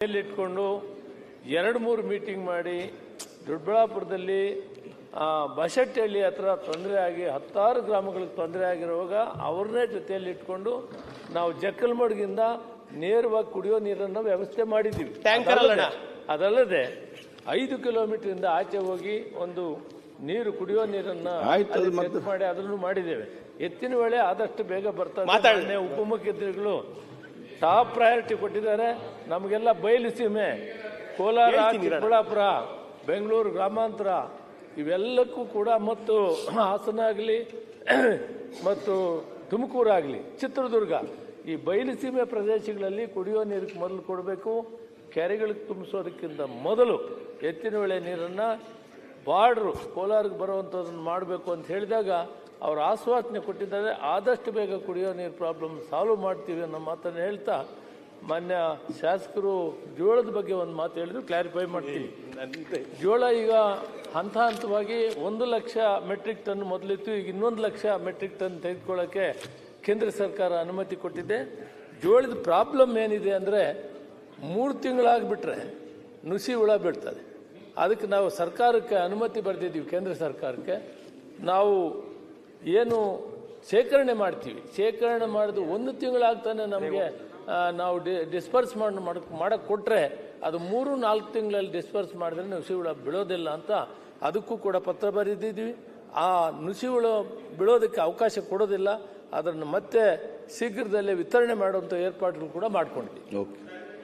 ಇಟ್ಕೊಂಡು ಎರಡು ಮೂರು ಮೀಟಿಂಗ್ ಮಾಡಿ ದೊಡ್ಡಬಳ್ಳಾಪುರದಲ್ಲಿ ಆ, ಬಸಟ್ಟಹಳ್ಳಿ ಹತ್ರ ತೊಂದರೆ ಆಗಿ ಹತ್ತಾರು ಗ್ರಾಮಗಳಿಗೆ ತೊಂದರೆ ಆಗಿರುವಾಗ ಅವ್ರನ್ನೇ ಜೊತೆಯಲ್ಲಿ ಇಟ್ಕೊಂಡು ನಾವು ಜಕ್ಕಲ್ಮಡ್ಗಿಂದ ನೇರವಾಗಿ ಕುಡಿಯೋ ನೀರನ್ನು ವ್ಯವಸ್ಥೆ ಮಾಡಿದ್ದೀವಿ. ಅದಲ್ಲದೆ ಐದು ಕಿಲೋಮೀಟರ್ ಇಂದ ಆಚೆ ಹೋಗಿ ಒಂದು ನೀರು ಕುಡಿಯೋ ನೀರನ್ನು ಮಾಡಿ ಅದನ್ನು ಮಾಡಿದ್ದೇವೆ. ಎತ್ತಿನ ವೇಳೆ ಆದಷ್ಟು ಬೇಗ ಬರ್ತಾರೆ ಉಪಮುಖ್ಯಮಂತ್ರಿಗಳು ಟಾಪ್ ಪ್ರಯಾರಿಟಿ ಕೊಟ್ಟಿದ್ದಾರೆ. ನಮಗೆಲ್ಲ ಬಯಲು ಸೀಮೆ. ಕೋಲಾರ ಚಿಕ್ಕಬಳ್ಳಾಪುರ ಬೆಂಗಳೂರು ಗ್ರಾಮಾಂತರ ಇವೆಲ್ಲಕ್ಕೂ ಕೂಡ ಮತ್ತು ಹಾಸನ ಆಗಲಿ ಮತ್ತು ತುಮಕೂರಾಗಲಿ ಚಿತ್ರದುರ್ಗ ಈ ಬಯಲುಸೀಮೆ ಪ್ರದೇಶಗಳಲ್ಲಿ ಕುಡಿಯೋ ನೀರಿಗೆ ಮೊದಲು ಕೊಡಬೇಕು. ಕೆರೆಗಳಿಗೆ ತುಂಬಿಸೋದಕ್ಕಿಂತ ಮೊದಲು ಎತ್ತಿನ ವೇಳೆ ನೀರನ್ನು ಬಾರ್ಡ್ರು ಕೋಲಾರಕ್ಕೆ ಬರುವಂಥದ್ದನ್ನು ಮಾಡಬೇಕು ಅಂತ ಹೇಳಿದಾಗ ಅವರು ಆಶ್ವಾಸನೆ ಕೊಟ್ಟಿದ್ದಾರೆ. ಆದಷ್ಟು ಬೇಗ ಕುಡಿಯೋ ನೀರು ಪ್ರಾಬ್ಲಮ್ ಸಾಲ್ವ್ ಮಾಡ್ತೀವಿ ಅನ್ನೋ ಮಾತನ್ನು ಹೇಳ್ತಾ ಮಾನ್ಯ ಶಾಸಕರು ಜೋಳದ ಬಗ್ಗೆ ಒಂದು ಮಾತು ಹೇಳಿದ್ರು ಕ್ಲಾರಿಫೈ ಮಾಡ್ತೀನಿ. ಜೋಳ ಈಗ ಹಂತ ಹಂತವಾಗಿ ಒಂದು ಲಕ್ಷ ಮೆಟ್ರಿಕ್ ಟನ್ ಮೊದಲಿತ್ತು ಈಗ ಇನ್ನೊಂದು ಲಕ್ಷ ಮೆಟ್ರಿಕ್ ಟನ್ ತೆಗೆದುಕೊಳ್ಳೋಕ್ಕೆ ಕೇಂದ್ರ ಸರ್ಕಾರ ಅನುಮತಿ ಕೊಟ್ಟಿದೆ. ಜೋಳದ ಪ್ರಾಬ್ಲಮ್ ಏನಿದೆ ಅಂದರೆ ಮೂರು ತಿಂಗಳಾಗ್ಬಿಟ್ರೆ ನುಸಿ ಹುಳ ಬಿಡ್ತದೆ ಅದಕ್ಕೆ ನಾವು ಸರ್ಕಾರಕ್ಕೆ ಅನುಮತಿ ಬರೆದಿದ್ದೀವಿ ಕೇಂದ್ರ ಸರ್ಕಾರಕ್ಕೆ. ನಾವು ಏನು ಶೇಖರಣೆ ಮಾಡ್ತೀವಿ. ಶೇಖರಣೆ ಮಾಡಿದ ಒಂದು ತಿಂಗಳಾಗ್ತಾನೆ ನಮಗೆ ಆ, ಡಿ ಡಿಸ್ಪರ್ಸ್ ಮಾಡಿ ಮಾಡಕ್ಕೆ ಕೊಟ್ಟರೆ ಅದು ಮೂರು ನಾಲ್ಕು ತಿಂಗಳಲ್ಲಿ ಡಿಸ್ಪರ್ಸ್ ಮಾಡಿದ್ರೆ ನುಸಿ ಹುಳ ಬೀಳೋದಿಲ್ಲ ಅಂತ ಅದಕ್ಕೂ ಕೂಡ ಪತ್ರ ಬರೆದಿದ್ದೀವಿ. ಆ ನುಸಿ ಹುಳ ಬೀಳೋದಕ್ಕೆ ಅವಕಾಶ ಕೊಡೋದಿಲ್ಲ. ಅದನ್ನು ಮತ್ತೆ ಶೀಘ್ರದಲ್ಲೇ ವಿತರಣೆ ಮಾಡುವಂಥ ಏರ್ಪಾಡುಗಳು ಕೂಡ ಮಾಡ್ಕೊಂಡಿದ್ದೀವಿ. ಓಕೆ.